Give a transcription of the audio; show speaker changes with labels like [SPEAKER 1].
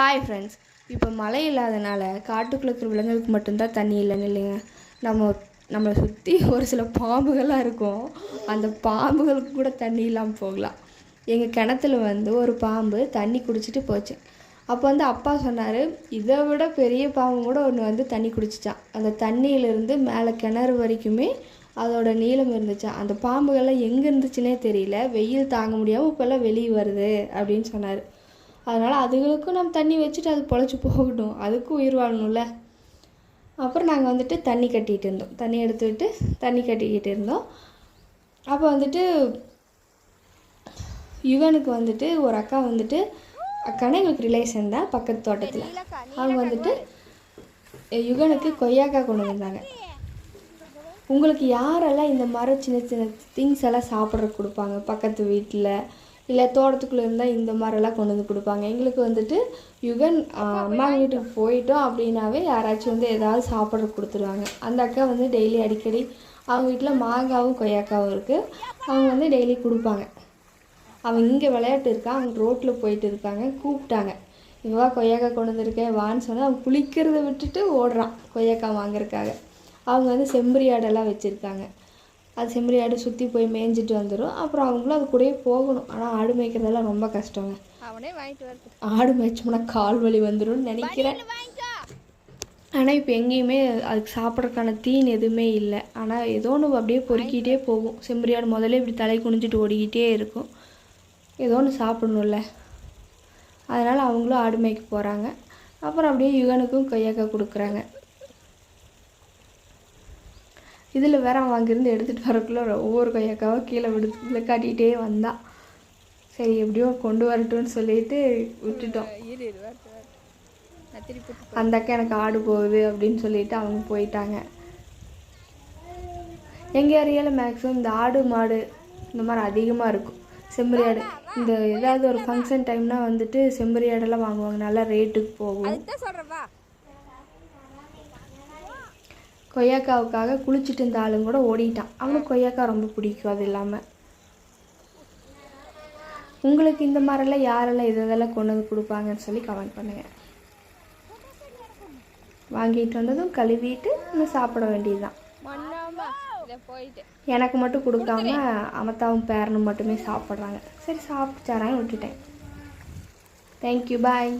[SPEAKER 1] Hi friends இப்போ மழை இல்லாதனால காட்டுக்குள்ளே இருக்கிற விலங்குகளுக்கு மட்டும்தான் தண்ணி இல்லைன்னு இல்லைங்க. நம்ம நம்மளை சுற்றி ஒரு சில பாம்புகள்லாம் இருக்கும். அந்த பாம்புகளுக்கு கூட தண்ணி இல்லாமல் போகலாம். எங்கள் கிணத்துல வந்து ஒரு பாம்பு தண்ணி குடிச்சிட்டு போச்சு. அப்போ வந்து அப்பா சொன்னார் இதை விட பெரிய பாம்பு கூட ஒன்று வந்து தண்ணி குடிச்சிச்சான். அந்த தண்ணியிலேருந்து மேலே கிணறு வரைக்குமே அதோட நீளம் இருந்துச்சான் அந்த பாம்புகள்லாம் எங்கே இருந்துச்சுன்னே தெரியல. வெயில் தாங்க முடியாமல் இப்போல்லாம் வெளியே வருது அப்படின்னு சொன்னார். அதனால் அதுகளுக்கும் நம்ம தண்ணி வச்சுட்டு அது பொழைச்சி போகட்டும். அதுக்கும் உயிர் வாழணும்ல. அப்புறம் நாங்கள் வந்துட்டு தண்ணி கட்டிகிட்டு இருந்தோம். தண்ணி எடுத்துக்கிட்டு தண்ணி கட்டிக்கிட்டு இருந்தோம். அப்போ வந்துட்டு யுகனுக்கு வந்துட்டு ஒரு அக்கா வந்துட்டு அக்கானா எங்களுக்கு ரிலேஷன் தான் பக்கத்து தோட்டத்தில். அவங்க வந்துட்டு யுகனுக்கு கொய்யாக்காய் கொண்டு வந்தாங்க உங்களுக்கு யாரெல்லாம் இந்த மாதிரி சின்ன சின்ன திங்ஸ் எல்லாம் சாப்பிட்றதுக்கு கொடுப்பாங்க? பக்கத்து வீட்டில் இல்லை தோட்டத்துக்குள்ளே இருந்தால் இந்த மாதிரிலாம் கொண்டு வந்து கொடுப்பாங்க. எங்களுக்கு வந்துட்டு யுகன் அம்மா வீட்டுக்கு போயிட்டோம் அப்படின்னாவே யாராச்சும் வந்து ஏதாவது சாப்பிட்ற கொடுத்துருவாங்க. அந்த அக்கா வந்து டெய்லி அடிக்கடி அவங்க வீட்டில் மாங்காவும் கொய்யாக்காவும் இருக்குது அவங்க வந்து டெய்லி கொடுப்பாங்க. அவன் இங்கே விளையாட்டு இருக்கான். அவங்க ரோட்டில் போயிட்டு இருக்காங்க. கூப்பிட்டாங்க. இவா கொய்யாக்கா கொண்டு வந்திருக்கேன் வான்னு சொன்னால் அவன் குளிக்கிறத விட்டுட்டு ஓடுறான் கொய்யாக்கா வாங்குறதுக்காக. அவங்க வந்து செம்பரி ஆடெல்லாம் வச்சுருக்காங்க. அது செம்பரி ஆடு சுற்றி போய் மேய்ஞ்சிட்டு வந்துடும் அப்புறம் அவங்களும் அது கூடயே போகணும். ஆனால் ஆடு மேய்க்கிறதெல்லாம் ரொம்ப கஷ்டங்க.
[SPEAKER 2] அவனே வாங்கிட்டு வரது
[SPEAKER 1] ஆடு மேய்ச்சோம்னா கால் வலி வந்துடும்னு நினைக்கிறேன். ஆனால் இப்போ எங்கேயுமே அதுக்கு சாப்பிட்றதுக்கான தீன் எதுவுமே இல்லை. ஆனால் ஏதோ ஒன்று அப்படியே பொறுக்கிட்டே போகும். செம்பரி ஆடு முதல்ல இப்படி தலை குனிஞ்சிட்டு ஓடிக்கிட்டே இருக்கும். ஏதோ ஒன்று சாப்பிடணும்ல. அதனால் அவங்களும் ஆடு மேய்க்க போகிறாங்க அப்புறம் அப்படியே யுகனுக்கும் கொய்யாக்காய் கொடுக்குறாங்க. இதில் வேற அவன் அங்கேருந்து எடுத்துகிட்டு வரக்குள்ள ஒவ்வொரு கொய்யாக்காவும் கீழே விடுத்துல காட்டிகிட்டே வந்தான் சரி எப்படியோ கொண்டு வரட்டும்னு சொல்லிட்டு விட்டுட்டோம். அந்த அக்கா எனக்கு ஆடு போகுது அப்படின்னு சொல்லிட்டு அவங்க போயிட்டாங்க. எங்கள் ஏரியாவில் மேக்ஸிமம் இந்த ஆடு மாடு இந்த மாதிரி அதிகமாக இருக்கும். செம்பரி ஆடு. இந்த ஏதாவது ஒரு ஃபங்க்ஷன் டைம்னா வந்துட்டு செம்பரி ஆடெல்லாம் வாங்குவாங்க. நல்லா ரேட்டுக்கு போகும். கொய்யாக்காவுக்காக குளிச்சுட்டு இருந்த ஆளுங்க கூட ஓடிட்டான். அவனுக்கு கொய்யாக்காய் ரொம்ப பிடிக்கும் அது இல்லாமல் உங்களுக்கு இந்த மாதிரிலாம் யாரெல்லாம் இதெல்லாம் கொண்டு வந்து கொடுப்பாங்கன்னு சொல்லி கமெண்ட் பண்ணுங்கள் வாங்கிட்டு வந்ததும் கழுவிட்டு இன்னும் சாப்பிட வேண்டியதுதான். எனக்கு மட்டும் கொடுக்காம அமத்தாவும் பேரனும் மட்டுமே சாப்பிட்றாங்க. சரி சாப்பிட்டு தரேன் விட்டுட்டேன். Thank you bye